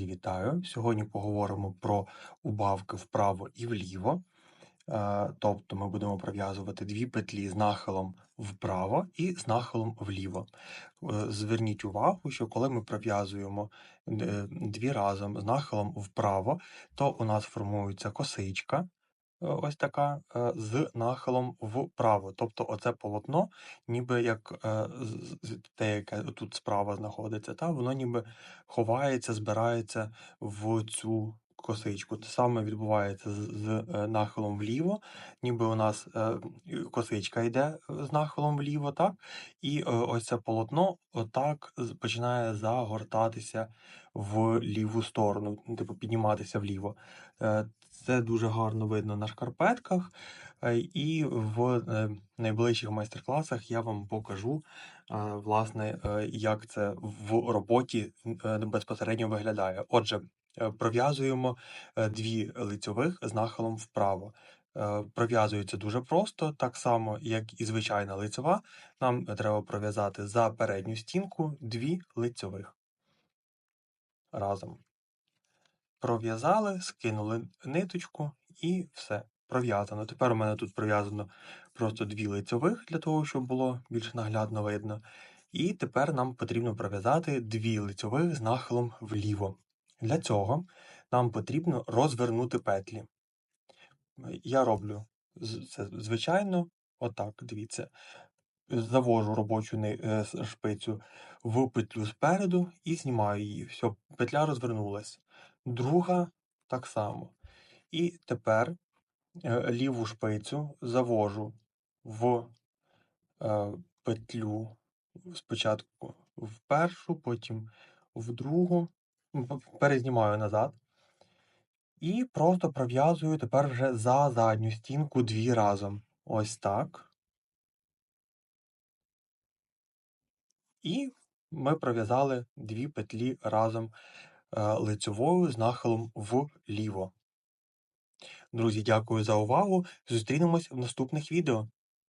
Друзі, вітаю! Сьогодні поговоримо про убавки вправо і вліво. Е, Тобто ми будемо пров'язувати дві петлі з нахилом вправо і з нахилом вліво. Е, Зверніть увагу, що коли ми пров'язуємо е, дві разом з нахилом вправо, то у нас формується косичка. Е, Ось така е, з нахилом вправо. Тобто, оце полотно, ніби як е, те, яке тут справа знаходиться, та воно ніби ховається, збирається в цю косичку. Те саме відбувається з, е, нахилом вліво, ніби у нас е, косичка йде е, з нахилом вліво, так? І ось це полотно отак починає загортатися в ліву сторону, ну, типу підніматися вліво. Це дуже гарно видно на шкарпетках. І в найближчих майстер-класах я вам покажу, власне, як це в роботі безпосередньо виглядає. Отже, пров'язуємо е, дві лицьових з нахилом вправо. Е, Пров'язується дуже просто, так само, як і звичайна лицьова. Нам треба пров'язати за передню стінку дві лицьових разом. Пров'язали, скинули ниточку і все. Пров'язано. Тепер у мене тут пров'язано просто дві лицьових для того, щоб було більш наглядно видно. І тепер нам потрібно пров'язати дві лицьових з нахилом вліво. Для цього нам потрібно розвернути петлі. Я роблю це звичайно, отак, дивіться. Завожу робочу е, шпицю в петлю спереду і знімаю її. Все, петля розвернулась. Друга так само. І тепер е, ліву шпицю завожу в е, петлю спочатку в першу, потім в другу, перезнімаю назад. І просто пров'язую тепер вже за задню стінку дві разом. Ось так. І ми пров'язали дві петлі разом е, лицьовою з нахилом вліво. Друзі, дякую за увагу. Зустрінемось в наступних відео.